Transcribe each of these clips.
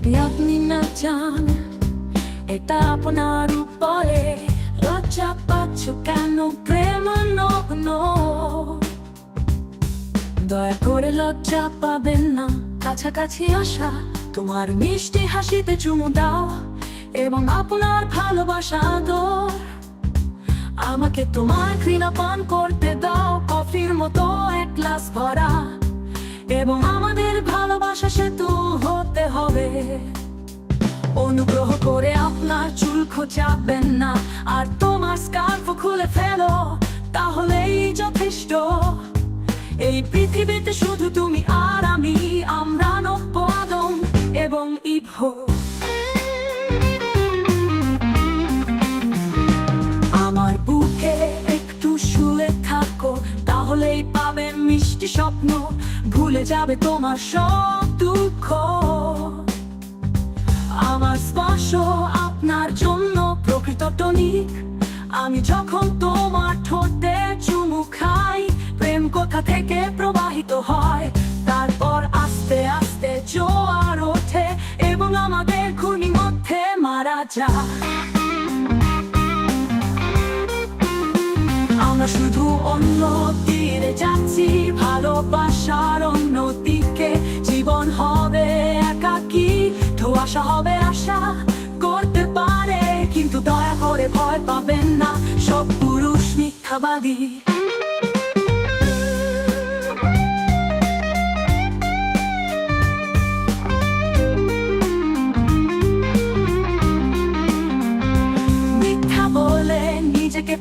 যদি আপনি না চান, এটা আপনার উপরে লজ্জা পাচ্ছ কেন? প্রেম নগ্ন দয়া করে লজ্জা পাবেন না। কাছাকাছি আসা, তোমার মিষ্টি হাসিতে চুমু দাও এবং আপনার ভালোবাসা আদর। আমাকে তোমার ঘৃণা পান করতে দাও, কফির মতো এক গ্লাস ভরা। এবং আমাদের ভালোবাসা সেতু হতে হবে। অনুগ্রহ করে আপনার চুল খোঁচাবেন না, আর তোমার স্কার্ফ খুলে ফেলো, তাহলেই যথেষ্ট। এই পৃথিবীতে শুধু তুমি আর আমি, আমরা নব্য আদম এবং ইভো। আমার বুকে একটু শুয়ে থাকো, তাহলেই মিষ্টি স্বপ্ন ভুলে যাবে তোমার সব দুঃখ। আমার স্পর্শ আপনার জন্য প্রকৃত টনিক। আমি যখন তোমার ঠোঁটে চুমু খাই, প্রেম কোথা থেকে প্রবাহিত হয়? তারপর আস্তে আস্তে জোয়ার ওঠে এবং আমাদের ঘূর্ণি মধ্যে মারা যায়। আমরা শুধু অন্য তীরে যাচ্ছি ভালোবাসার অন্য জীবন হবে একাকি, ধোয়াশা হবে আশা করতে পারে, কিন্তু দয়া করে ভয় পাবেন না, সব পুরুষ মিথ্যাবাদী।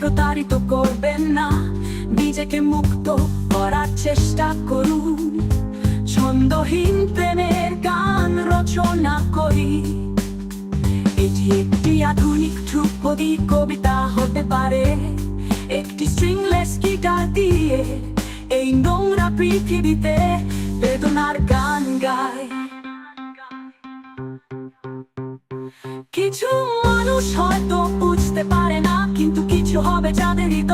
প্রতারিত করবেন না নিজেকে মুক্ত করার চেষ্টা করুন। ছন্দহীন প্রেমের গান রচনা করি। এটি একটি আধুনিক ধ্রুপদী কবিতা হতে পারে। একটি স্ট্রিংলেস গিটার দিয়ে এই নোংরা পৃথিবীতে বেদনার গান গায় কিছু মানুষ হয়তো বুঝতে পারে না, কিন্তু কিছু হবে যাদের হৃদয়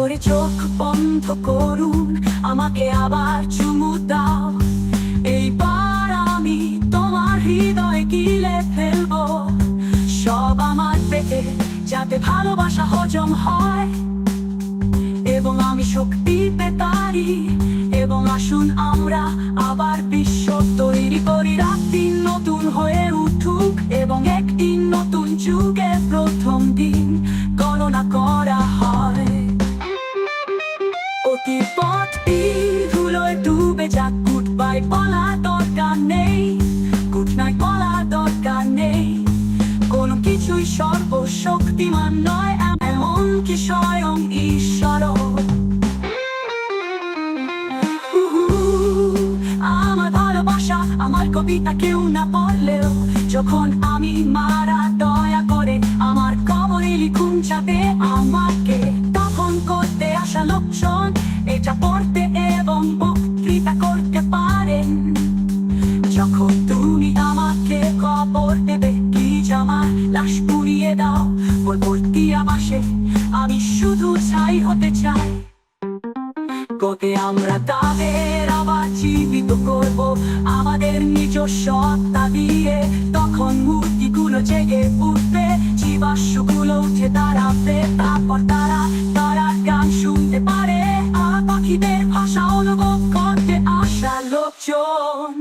করে চোখ বন্ধ করুন, আমাকে আবার চুমু দাও। এইবার আমি তোমার হৃদয় গিলে ফেলব। সব আমার পেটে যাতে ভালোবাসা হজম হয়। এবং আমি শক্তি পেতারি, এবং আসুন আমরা আবার বিশ্ব তৈরি করি। রাত্রি নতুন হয়ে উঠুক, এবং একটি নতুন যুগের প্রথম দিন। নেই। গুড নাইট বলা দরকার নেই। কোনো কিছুই সর্বশক্তিমান নয় এমনকি স্বয়ং ঈশ্বর। আমার ভালোবাসা, আমার কবিতা কেউ না পড়লেও যখন আমি মারা পরবর্তী আবাসে আমি শুধু ছাই হতে চাই। কোতে আমরা তাদের আবার জীবিত করব, আমাদের নিজস্ব আত্মা দিয়ে। তখন মূর্তিগুলো জেগে উঠবে, জীবাশ্মগুলো উঠে দাঁড়াবে। তারপর তারা তারা গান শুনতে পারে। আর পাখিদের ভাষা অনুভব করতে আসা লোকজন।